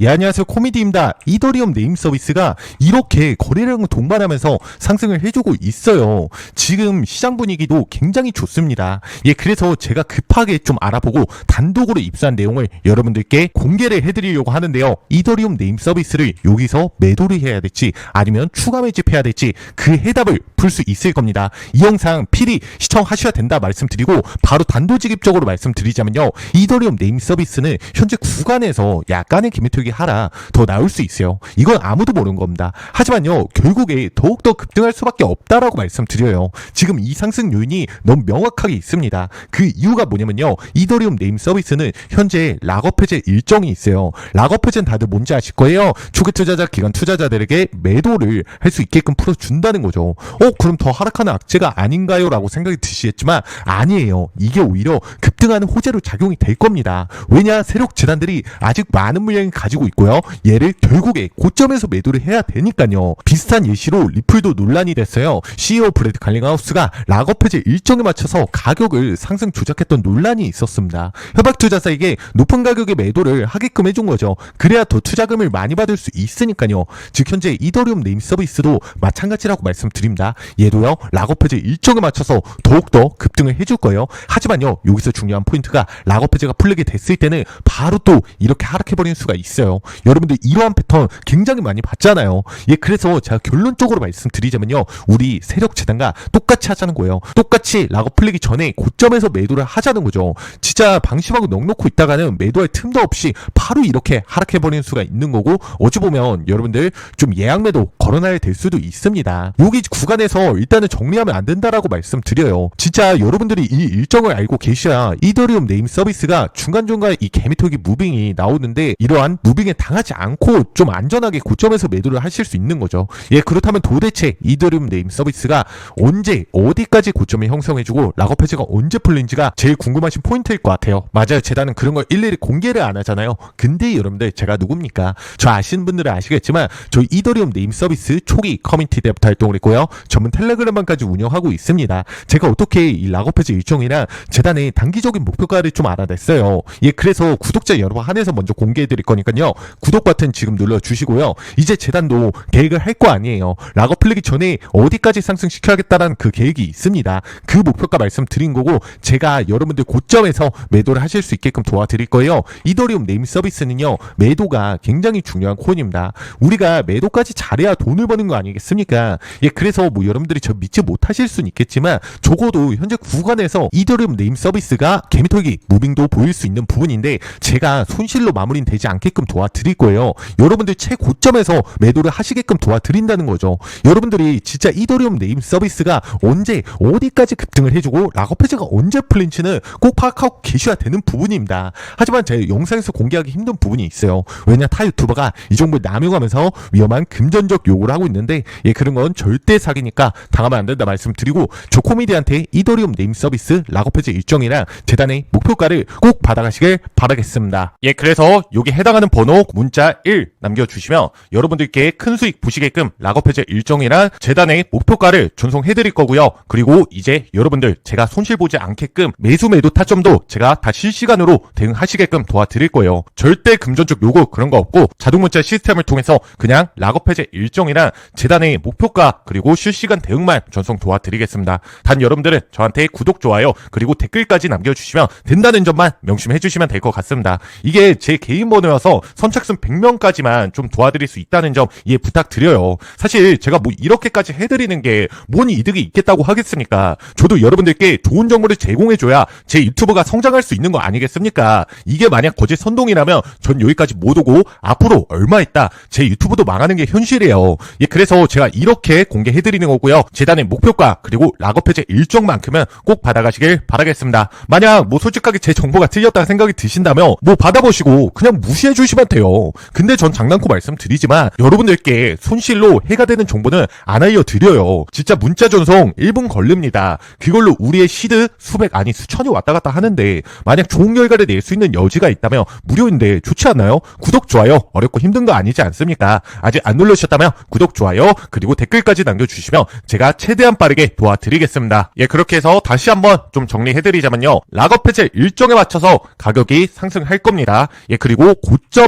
예, 안녕하세요. 코미디입니다. 이더리움 네임 서비스가 이렇게 거래량을 동반하면서 상승을 해주고 있어요. 지금 시장 분위기도 굉장히 좋습니다. 예, 그래서 제가 급하게 좀 알아보고 단독으로 입수한 내용을 여러분들께 공개를 해드리려고 하는데요. 이더리움 네임 서비스를 여기서 매도를 해야 될지 아니면 추가 매집해야 될지 그 해답을 풀 수 있을 겁니다. 이 영상 필히 시청하셔야 된다 말씀드리고 바로 단도직입적으로 말씀드리자면요. 이더리움 네임 서비스는 현재 구간에서 약간의 기매투기 하라 더 나올 수 있어요. 이건 아무도 모르는 겁니다. 하지만요. 결국에 더욱더 급등할 수밖에 없다라고 말씀드려요. 지금 이 상승 요인이 너무 명확하게 있습니다. 그 이유가 뭐냐면요. 이더리움 네임 서비스는 현재 락업 해제 일정이 있어요. 락업 해제는 다들 뭔지 아실 거예요. 초기 투자자 기관 투자자들에게 매도를 할 수 있게끔 풀어준다는 거죠. 어, 그럼 더 하락하는 악재가 아닌가요? 라고 생각이 드시겠지만 아니에요. 이게 오히려 급등하는 호재로 작용이 될 겁니다. 왜냐? 세력 재단들이 아직 많은 물량을 가지고 있고요. 얘를 결국에 고점에서 매도를 해야 되니까요. 비슷한 예시로 리플도 논란이 됐어요. CEO 브래드 갈링하우스가 락업 해제 일정에 맞춰서 가격을 상승 조작했던 논란이 있었습니다. 협약 투자자에게 높은 가격에 매도를 하게끔 해준 거죠. 그래야 더 투자금을 많이 받을 수 있으니까요. 즉 현재 이더리움 네임 서비스도 마찬가지라고 말씀드립니다. 얘도요 락업 해제 일정에 맞춰서 더욱더 급등을 해줄 거예요. 하지만요 여기서 중요한 포인트가 락업 해제가 풀리게 됐을 때는 바로 또 이렇게 하락해버리는 수가 있어요. 여러분들 이러한 패턴 굉장히 많이 봤잖아요. 예 그래서 제가 결론적으로 말씀드리자면요 우리 세력 재단과 똑같이 하자는 거예요. 똑같이 락업 풀리기 전에 고점에서 매도를 하자는 거죠. 진짜 방심하고 넉놓고 있다가는 매도할 틈도 없이 바로 이렇게 하락해버리는 수가 있는 거고 어찌 보면 여러분들 좀 예약 매도 걸어놔야 될 수도 있습니다. 여기 구간에서 일단은 정리하면 안 된다라고 말씀드려요. 진짜 여러분들이 이 일정을 알고 계셔야 이더리움 네임 서비스가 중간중간 이 개미토기 무빙이 나오는데 이러한 무빙 에 당하지 않고 좀 안전하게 고점에서 매도를 하실 수 있는 거죠. 예, 그렇다면 도대체 이더리움 네임 서비스가 언제 어디까지 고점을 형성해주고 락업 해제가 언제 풀린지가 제일 궁금하신 포인트일 것 같아요. 맞아요. 재단은 그런 걸 일일이 공개를 안 하잖아요. 근데 여러분들 제가 누굽니까? 저 아시는 분들은 아시겠지만 저 이더리움 네임 서비스 초기 커뮤니티 때부터 활동을 했고요. 전문 텔레그램방까지 운영하고 있습니다. 제가 어떻게 이 락업 해제 일정이나 재단의 단기적인 목표가를 좀 알아냈어요. 예, 그래서 구독자 여러분 한해서 먼저 공개해 드릴 거니까요. 구독 버튼 지금 눌러 주시고요. 이제 재단도 계획을 할 거 아니에요. 락업 풀리기 전에 어디까지 상승시켜야겠다라는 그 계획이 있습니다. 그 목표가 말씀드린 거고 제가 여러분들 고점에서 매도를 하실 수 있게끔 도와드릴 거예요. 이더리움 네임 서비스는요. 매도가 굉장히 중요한 코인입니다. 우리가 매도까지 잘해야 돈을 버는 거 아니겠습니까? 예, 그래서 뭐 여러분들이 저 믿지 못하실 수는 있겠지만 적어도 현재 구간에서 이더리움 네임 서비스가 개미털기 무빙도 보일 수 있는 부분인데 제가 손실로 마무리는 되지 않게끔 도와드릴 거예요. 여러분들 최고점에서 매도를 하시게끔 도와드린다는 거죠. 여러분들이 진짜 이더리움 네임 서비스가 언제 어디까지 급등을 해주고 락업 해제가 언제 풀린지는 꼭 파악하고 계셔야 되는 부분입니다. 하지만 제 영상에서 공개하기 힘든 부분이 있어요. 왜냐 타 유튜버가 이 정보를 남용하면서 위험한 금전적 요구를 하고 있는데 예 그런 건 절대 사기니까 당하면 안 된다 말씀드리고 저 코미디한테 이더리움 네임 서비스 락업 해제 일정이랑 재단의 목표가를 꼭 받아가시길 바라겠습니다. 예 그래서 여기 해당하는 번호 문자 1 남겨주시면 여러분들께 큰 수익 보시게끔 락업 해제 일정이랑 재단의 목표가를 전송해드릴 거고요. 그리고 이제 여러분들 제가 손실 보지 않게끔 매수 매도 타점도 제가 다 실시간으로 대응하시게끔 도와드릴 거예요. 절대 금전적 요구 그런 거 없고 자동 문자 시스템을 통해서 그냥 락업 해제 일정이랑 재단의 목표가 그리고 실시간 대응만 전송 도와드리겠습니다. 단 여러분들은 저한테 구독 좋아요 그리고 댓글까지 남겨주시면 된다는 점만 명심해 주시면 될 것 같습니다. 이게 제 개인 번호여서 선착순 100명까지만 좀 도와드릴 수 있다는 점 이해 부탁드려요. 사실 제가 뭐 이렇게까지 해드리는 게 뭔 이득이 있겠다고 하겠습니까? 저도 여러분들께 좋은 정보를 제공해줘야 제 유튜브가 성장할 수 있는 거 아니겠습니까? 이게 만약 거짓 선동이라면 전 여기까지 못 오고 앞으로 얼마 있다 제 유튜브도 망하는 게 현실이에요. 예, 그래서 제가 이렇게 공개해드리는 거고요. 재단의 목표가 그리고 락업 해제 일정만큼은 꼭 받아가시길 바라겠습니다. 만약 뭐 솔직하게 제 정보가 틀렸다는 생각이 드신다면 뭐 받아보시고 그냥 무시해 주시면 돼요. 근데 전 장난코 말씀드리지만 여러분들께 손실로 해가 되는 정보는 안 알려드려요. 진짜 문자 전송 1분 걸립니다. 그걸로 우리의 시드 수백 아니 수천이 왔다 갔다 하는데 만약 좋은 결과를 낼 수 있는 여지가 있다면 무료인데 좋지 않나요? 구독 좋아요 어렵고 힘든 거 아니지 않습니까? 아직 안 눌러주셨다면 구독 좋아요 그리고 댓글까지 남겨주시면 제가 최대한 빠르게 도와드리겠습니다. 예 그렇게 해서 다시 한번 좀 정리해드리자면요 락업 해제 일정에 맞춰서 가격이 상승할 겁니다. 예 그리고 고점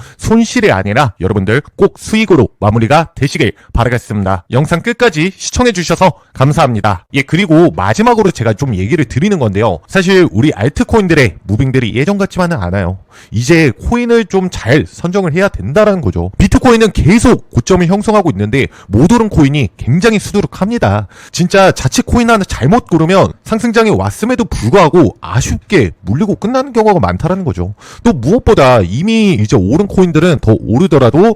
손실이 아니라 여러분들 꼭 수익으로 마무리가 되시길 바라겠습니다. 영상 끝까지 시청해주셔서 감사합니다. 예, 그리고 마지막으로 제가 좀 얘기를 드리는 건데요. 사실 우리 알트코인들의 무빙들이 예전 같지만은 않아요. 이제 코인을 좀 잘 선정을 해야 된다라는 거죠. 비트코인은 계속 고점을 형성하고 있는데 못 오른 코인이 굉장히 수두룩합니다. 진짜 자칫 코인 하나 잘못 고르면 상승장에 왔음에도 불구하고 아쉽게 물리고 끝나는 경우가 많다라는 거죠. 또 무엇보다 이미 이제 오른 코인들은 더 오르더라도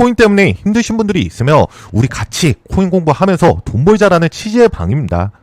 인 때문에 힘드신 분들이 있으면 우리 같이 코인 공부하면서 돈 벌자라는 취지의 방입니다.